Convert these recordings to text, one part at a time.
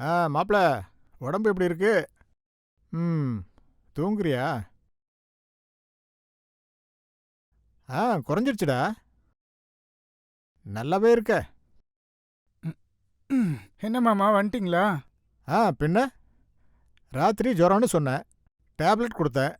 ஆ மாப்பிள உடம்பு எப்படி இருக்கு? ம் தூங்குறியா? ஆ குறைஞ்சிருச்சுடா. நல்லாவே இருக்க. என்ன மாமா வந்துட்டீங்களா? ஆ பின்ன? ராத்திரி ஜுரம்னு சொன்னேன். டேப்லெட் கொடுத்தேன்.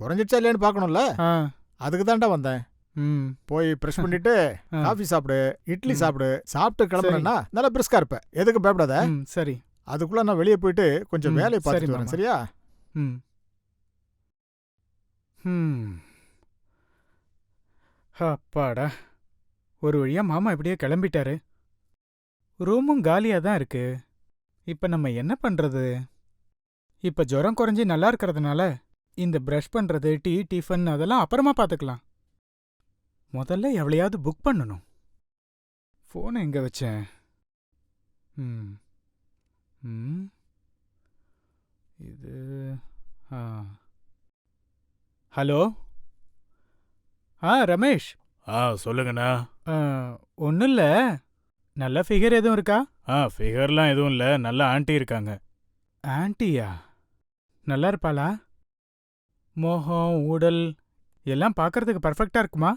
குறைஞ்சிருச்சா இல்லையான்னு பார்க்கணும்ல? ஆ. அதுக்கு தான்டா வந்தேன். ம். போய் ப்ரெஷ் பண்ணிட்டு காஃபி சாப்பிடு இட்லி. சாப்பிடு சாப்பிட்டு கிளம்புறேன்னா நல்லா பிரிஸ்கா இருப்ப எதுக்கு பயப்படாத. ம் சரி. அதுக்குள்ள நான் வெளியே போயிட்டு கொஞ்சம் ம், வேலையை சரி பார்த்துட்டு வரேன் மாமா. சரியா? ம். ம். அப்பாடா. ஒரு வழியா மாமா இப்படியே கிளம்பிட்டாரு. ரூமும் காலியா தான் இருக்கு. இப்ப நம்ம என்ன பண்றது? இப்ப ஜுரம் குறைஞ்சி நல்லா இருக்கறதுனால இந்த பிரஷ் பண்றது டீ டிஃபன் அதெல்லாம் அப்புறமா பார்த்துக்கலாம். முதல்ல எவ்வளையாவது புக் பண்ணணும். ஃபோனை எங்க வச்சேன்? ம் ம். இது ஆ ஹலோ ஆ ரமேஷ் ஆ சொல்லுங்கண்ணா ஒன்றும் இல்லை நல்ல ஃபிகர் எதுவும் இருக்கா ஆ ஃபிகர்லாம் எதுவும் இல்லை நல்ல ஆண்டி இருக்காங்க ஆன்ட்டியா நல்லா இருப்பாளா மோகம் ஊடல் எல்லாம் பார்க்கறதுக்கு பர்ஃபெக்டா இருக்குமா?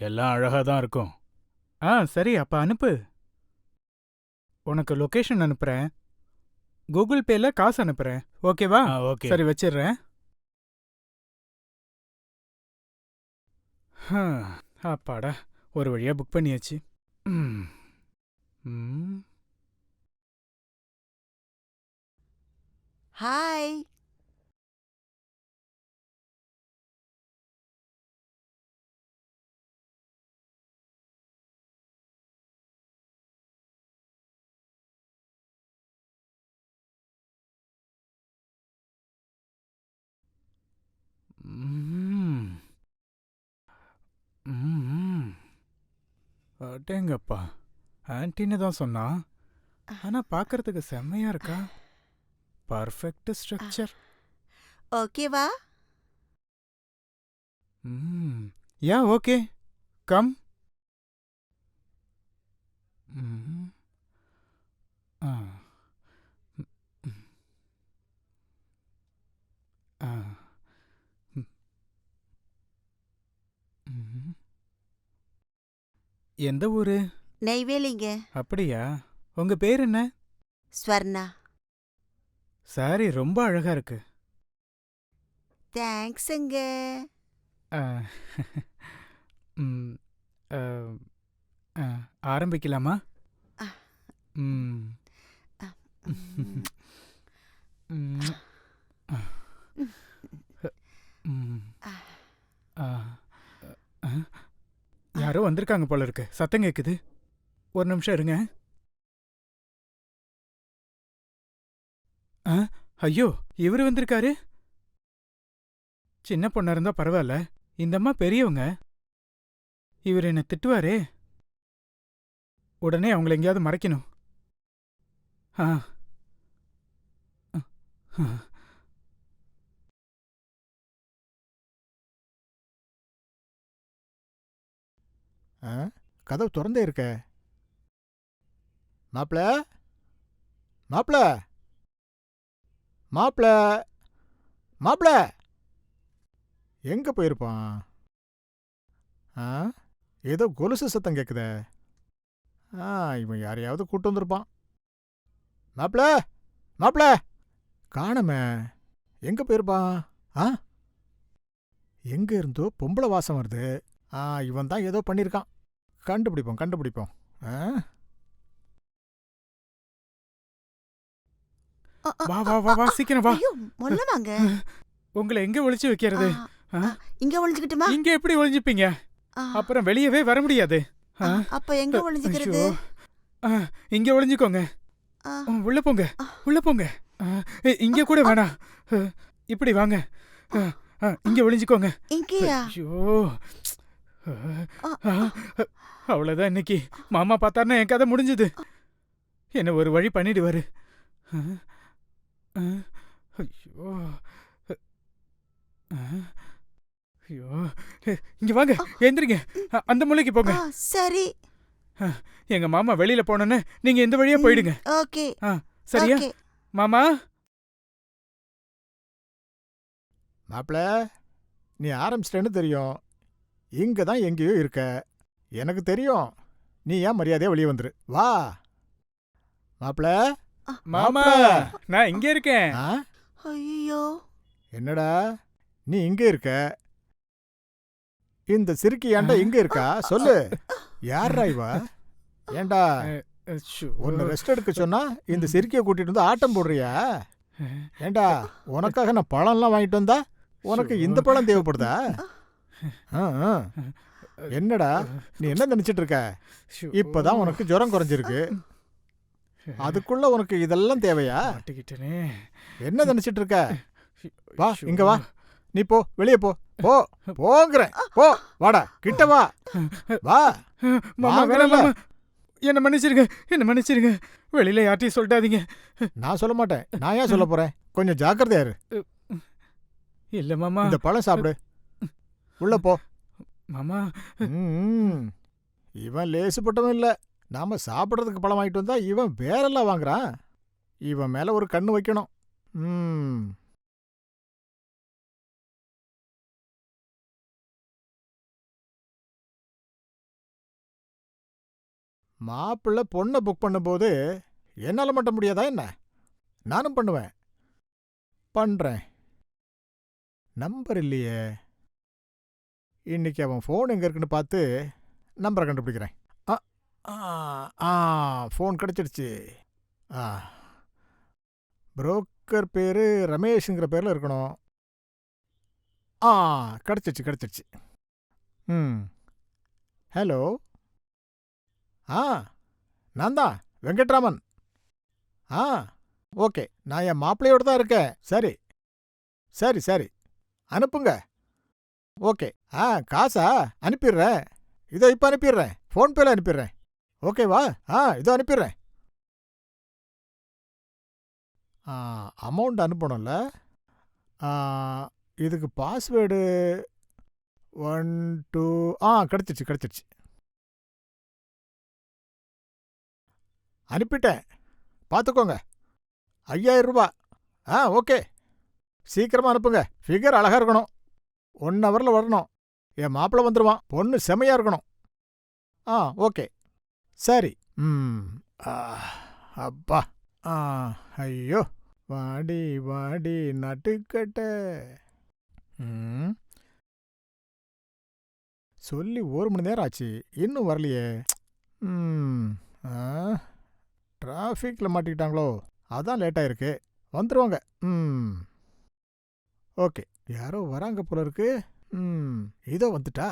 எல்லாம் அழகாக தான் இருக்கும் ஆ சரி அப்ப அனுப்பு உனக்கு லொகேஷன் அனுப்புறேன் கூகுள் பேல காசு அனுப்புறேன். ஓகேவா? ஓகே. சரி வச்சிடுறேன். ஹம், அப்பாடா. ஒரு வழியா புக் பண்ணியாச்சு. ஹாய் அடேங்கப்பா ஆன்ட்டின்னு தான் சொன்னா. ஆனா பார்க்கறதுக்கு செம்மையா இருக்கா? Perfect structure. ஓகேவா? ம். Yeah okay. கம். ம். ஆ. ஆ ம். ம். எந்த ஊரு? நெய்வேலிங்க. அப்படியா? உங்க பேர் என்ன? ஸ்வர்ணா. சாரி ரொம்ப அழகா இருக்கு. தேங்க்ஸுங்க. ஆ, ம், ஆ, ஆ, ஆரம்பிக்கலாமா. ம். ம். ம். ஆ. ஆ. ஆ. யாரோ வந்திருக்காங்க போல இருக்கு. சத்தம் கேக்குது. ஒரு நிமிஷம் இருங்க. ஆ, ஐயோ இவரு வந்திருக்காரு? சின்ன பொண்ணா இருந்தா பரவாயில்ல. இந்த அம்மா பெரியவங்க. இவர் என்ன திட்டுவாரே. உடனே அவங்கள எங்கேயாவது மறைக்கணும். ஆ. ஆ. ஆ? கதவு திறந்தே இருக்க. மாப்பிள மாப்பிள மாப்பிள மாப்பிள எங்க போயிருப்பான்? ஆ? ஏதோ கொலுசு சத்தம் கேக்குதே. ஆ இவன் யாரையாவது கூட்டு வந்திருப்பான். மாப்பிள மாப்பிள காணமே. எங்க போயிருப்பான்? ஆ? எங்க இருந்தோ பொம்பளை வாசம் வருது. ஆ இவன் தான் ஏதோ பண்ணியிருக்கான் கண்டுபிடிப்போம் கண்டுபிடிப்போம். வா வா வா வா சீக்கிரம் வா. மொல்லமாங்க உங்களை எங்க ஒளிச்சு வைக்கிறது? இங்க ஒளிஞ்சுக்கிட்டுமா? இங்க எப்படி ஒளிஞ்சுப்பீங்க? அப்புறம் வெளியவே வர முடியாது? அப்ப எங்க ஒளிஞ்சுக்கிறது? இங்க ஒளிஞ்சுக்கோங்க. உள்ள போங்க. உள்ள போங்க. இங்க கூட வேணாம். இப்படி வாங்க. இங்க ஒளிஞ்சுக்கோங்க. ஐயோ. அவ்வளவுதான் இன்னைக்கு. மாமா பார்த்தாருன்னா என் கதை முடிஞ்சது. என்ன ஒரு வழி பண்ணிடுவாரு. ஐயோ. ஆ, ஐயோ. இங்க வாங்க எந்திரிங்க. அந்த மூலைக்கு போங்க. ஆ, சரி. எங்க மாமா வெளியில போனோன்னு நீங்க இந்த வழியா போயிடுங்க. ஓகே. சரியா? மாமா? மாப்பிள நீ ஆரம்பிச்சிட்டேன்னு தெரியும். இங்க தான் எங்கேயோ இருக்க. எனக்கு தெரியும். நீ ஏன் மரியாதையா வெளியே வந்துரு. வா. மாப்பிள. மாமா நான் இங்க இருக்கேன். ஆ? ஐயோ. என்னடா? நீ இங்க இருக்க. இந்த சிறுக்கி ஏன்டா இங்க இருக்கா? சொல்லு. யார்ரா இவ? ஏன்டா? அச்சோ. ஒன்னு ரெஸ்ட் எடுக்க சொன்னா இந்த சிறுக்கிய கூட்டிட்டு வந்து ஆட்டம் போடுறியா? ஏன்டா உனக்காக நான் பழம்லாம் வாங்கிட்டு வந்தா உனக்கு இந்த பழம் தேவைப்படுதா? ஆ, ஆ. என்னடா நீ என்ன நினைச்சிட்டு இருக்க. இப்பதான் உனக்கு ஜுரம் குறைஞ்சிருக்கு. அதுக்குள்ள உனக்கு இதெல்லாம் தேவையா? என்ன நினைச்சிட்டு இருக்க வா. இங்க வா. நீ போ வெளியே போ. போ போங்கிறேன். போ வாடா கிட்ட வா. வா. மாமா. வேணாம் என்ன மன்னிச்சிருங்க என்ன மன்னிச்சிருங்க. வெளியில யார்ட்டையும் சொல்லிட்டாதீங்க நான் சொல்ல மாட்டேன். நான் ஏன் சொல்ல போறேன்? கொஞ்சம் ஜாக்கிரதையா இரு. இல்ல மாமா. இந்த பழம் சாப்பிடு. உள்ள போ. மாமா. ம், இவன் லேசுப்பட்டவன் இல்ல. நாம சாப்பிட்றதுக்கு பழம் வாங்கிட்டு வந்தா இவன் வேறெல்லாம் வாங்குறான். இவன் மேல ஒரு கண்ணு வைக்கணும். ம் மாப்பிள்ளை பொண்ணை புக் பண்ணும்போது என்னால் மட்டும் முடியாதா என்ன? நானும் பண்ணுவேன். பண்றேன். நம்பர் இல்லையே. இன்னைக்கு அவன் ஃபோன் எங்கே இருக்குன்னு பார்த்து நம்பரை கண்டுபிடிக்கிறேன். ஆ ஆ, ஃபோன் கிடச்சிடுச்சு. ஆ. புரோக்கர் பேர் ரமேஷுங்கிற பேரில் இருக்கணும். ஆ கிடச்சிடுச்சு கிடச்சிடுச்சு. ம். ஹலோ ஆ நான் தான் வெங்கட்ராமன். ஆ ஓகே நான் என் மாப்பிள்ளையோடு தான் இருக்கேன். சரி. சரி சரி. அனுப்புங்க. ஓகே. ஆ காசா? அனுப்பிடுறேன். இதோ இப்போ அனுப்பிடுறேன். ஃபோன்பேல அனுப்பிடுறேன். ஓகேவா ஆ இதோ அனுப்பிடுறேன். ஆ அமௌண்ட் அனுப்பணும்ல? இதுக்கு பாஸ்வேர்டு ஒன் டூ ஆ கிடச்சிருச்சு கிடச்சிருச்சு. அனுப்பிட்டேன். பார்த்துக்கோங்க. ஐயாயிரம் ரூபா. ஆ ஓகே. சீக்கிரமாக அனுப்புங்க. ஃபிகர் அழகாக இருக்கணும். ஒன் ஹவரில் வரணும். என் மாப்பிள்ளை வந்துடுவான் பொண்ணு செமையாக இருக்கணும். ஆ ஓகே. சரி. ம். அப்பா. ஆ ஐயோ. வாடி வாடி நட்டுக்கட்ட. ம். சொல்லி ஒரு மணி நேரம் ஆச்சு. இன்னும் வரலையே. ம். ஆ டிராஃபிக்கில் மாட்டிக்கிட்டாங்களோ? அதான் லேட்டாக இருக்கு வந்துடுவாங்க ம். ஓகே. யாரோ வராங்க போல இருக்கு ம் இதோ வந்துட்டா.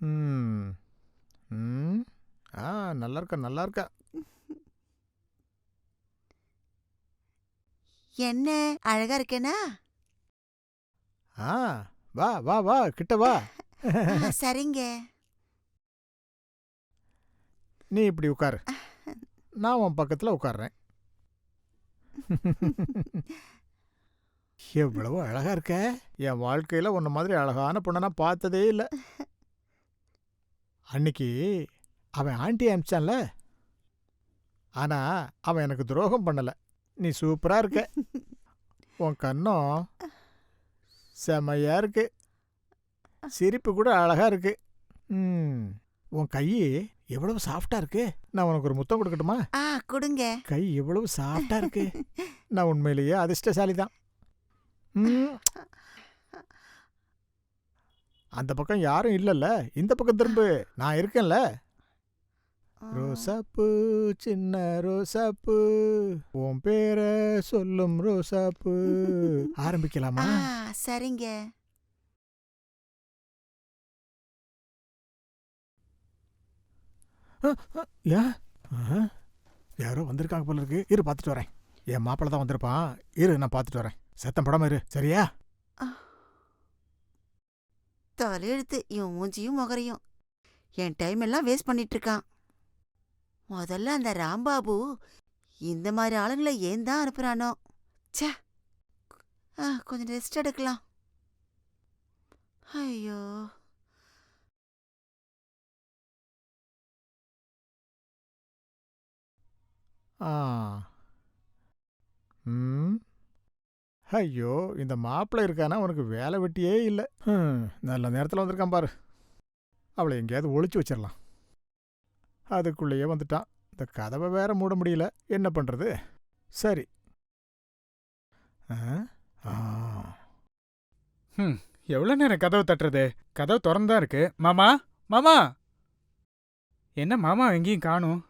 ம் ம். ஆ நல்லா இருக்கா நல்லா இருக்கா என்ன அழகா இருக்கேனா? ஆ வா வா வா கிட்ட வா. ஆ, சரிங்க. நீ இப்படி உட்காரு. நான் உன் பக்கத்தில் உட்கார்றேன். எவ்வளவு அழகா இருக்க. என் வாழ்க்கையில உன்ன மாதிரி அழகான பொண்ணை நான் பார்த்ததே இல்லை. அன்னைக்கு அவன் ஆண்டி அனுப்பிச்சான்ல ஆனா அவன் எனக்கு துரோகம் பண்ணல. நீ சூப்பரா இருக்க. உன் கண்ணம் செமையா இருக்கு சிரிப்பு கூட அழகா இருக்கு. ம். உன் கை எவ்வளவு சாஃப்டா இருக்கு. நான் உனக்கு ஒரு முத்தம் கொடுக்கட்டுமா? ஆ கொடுங்க. கை எவ்வளவு சாஃப்டா இருக்கு. நான் உண்மையிலேயே அதிர்ஷ்டசாலி தான் ம். அந்த பக்கம் யாரும் இல்லைல்ல. இந்த பக்கம் திரும்பு. நான் இருக்கேன்ல. ரோசாப்பூ சின்ன ரோசாப்பூ. உன் பேரை சொல்லும் ரோசாப்பூ. ஆரம்பிக்கலாமா? சரிங்க. ஆஹா. யாரோ வந்திருக்காங்க போல இருக்கு. இரு பார்த்துட்டு வரேன். என் மாப்பிள்ள தான் வந்திருப்பான். இரு நான் பார்த்துட்டு வரேன். சத்தம் படாம இரு. சரியா? தலையெழுத்து இவன் மூஞ்சியும் முகரையும். என் டைம் எல்லாம் வேஸ்ட் பண்ணிட்டு இருக்கான். முதல்ல அந்த ராம்பாபு இந்த மாதிரி ஆளுங்களை ஏன் தான் அனுப்புறானோ? ச்சே! ஆ, கொஞ்சம் ரெஸ்ட் எடுக்கலாம். ஐயோ! ஆ. ம். ஐயோ! இந்த மாப்பிள்ளை இருக்கானா? உனக்கு வேலை வெட்டியே இல்லை. நல்ல நேரத்தில் வந்திருக்கான் பாரு. அவளை எங்கேயாவது ஒழிச்சு வச்சிடலாம் அதுக்குள்ளேயே வந்துட்டான். இந்த கதவை வேற மூட முடியல. என்ன பண்ணுறது சரி. ஆ ஆ. நேரம் கதவு தட்டுறது? கதவு திறந்தா இருக்கு. மாமா மாமா! என்ன மாமா எங்கேயும் காணும்?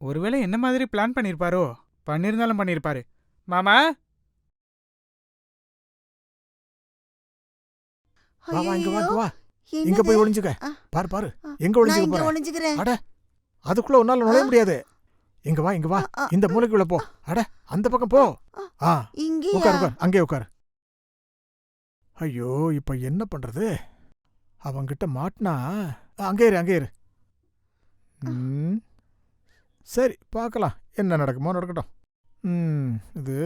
ஒருவேளை என்ன மாதிரி பிளான் பண்ணியிருப்பாரோ பண்ணியிருந்தாலும் பண்ணியிருப்பாரு மாமா! வா வா இங்க வா வா. இங்க? போய் ஒளிஞ்சுக்க. பாரு பாரு. எங்க ஒளிஞ்சுக்க இங்க போற ஒளிஞ்சுக்கிறேன். அட அதுக்குள்ள உன்னால நுழைய. முடியாது. இங்க வா இங்க வா. இந்த மூலைக்குள்ள போ. அட அந்த பக்கம் போ. ஆ. இங்கேயா? உட்கார் உட்கார். அங்கே உட்கார். ஐயோ இப்ப என்ன பண்றது? அவங்கிட்ட மாட்டினா அங்கே இரு அங்கே இரு. ம், சரி பார்க்கலாம். என்ன நடக்குமோ நடக்கட்டும். ம் இது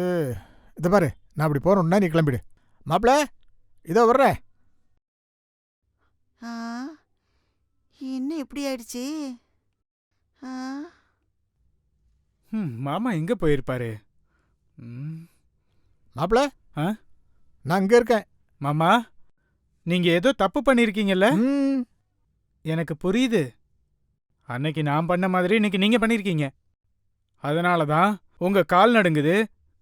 இதை பாரு. நான் அப்படி போறேன்னா நீ கிளம்பிடு. மாப்பிள இதோ வர்றேன். ஆ, என்ன இப்படி ஆயிடுச்சு? ஆ, ம், மாமா எங்க போயிருப்பாரு. ம், மாப்பிள ஆ? நான் இங்க இருக்கேன். மாமா நீங்க ஏதோ தப்பு பண்ணிருக்கீங்கல்ல? ம், எனக்கு புரியுது. அன்னைக்கு நான் பண்ண மாதிரி இன்னைக்கு நீங்க பண்ணிருக்கீங்க. அதனால தான் உங்க கால் நடுங்குது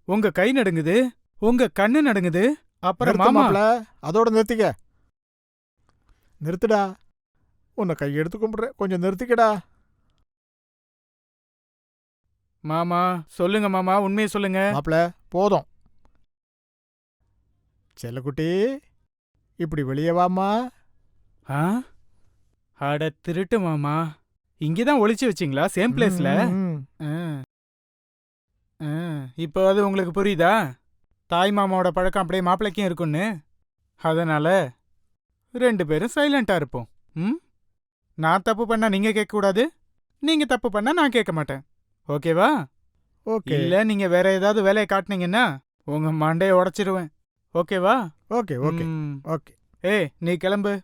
உங்க கை நடுங்குது உங்க கண்ணு நடுங்குது அப்புறம் நிறுத்து மாமா. மாப்பிள அதோட நிறுத்திக்க. நிறுத்துடா. உன்னை கையெடுத்து கும்பிடுறேன். கொஞ்சம் நிறுத்திக்கடா. மாமா சொல்லுங்க மாமா உண்மையை சொல்லுங்க. மாப்பிள போதும். செல்லக்குட்டி இப்படி வெளியே வாம்மா. ஆ? அட திருட்டு மாமா. இங்கதான் ஒளிச்சு வச்சிங்களா? சேம் பிளேஸ்ல ம், ம். இப்போ அது உங்களுக்கு புரியுதா? தாய் மாமாவோட பழக்கம் அப்படியே மாப்பிள்ளைக்கும் இருக்குன்னு அதனால ரெண்டு பேரும் சைலண்டா இருப்போம். ம்? நான் தப்பு பண்ணா நீங்க கேட்க கூடாது நீங்க தப்பு பண்ணா நான் கேட்க மாட்டேன். ஓகேவா? ஓகே. இல்ல நீங்க வேற ஏதாவது வேலையை காட்டுனீங்கன்னா உங்க மண்டையை உடைச்சிருவேன். ஓகேவா? Okay okay. ஓகே. ஏய் நீ கிளம்பு.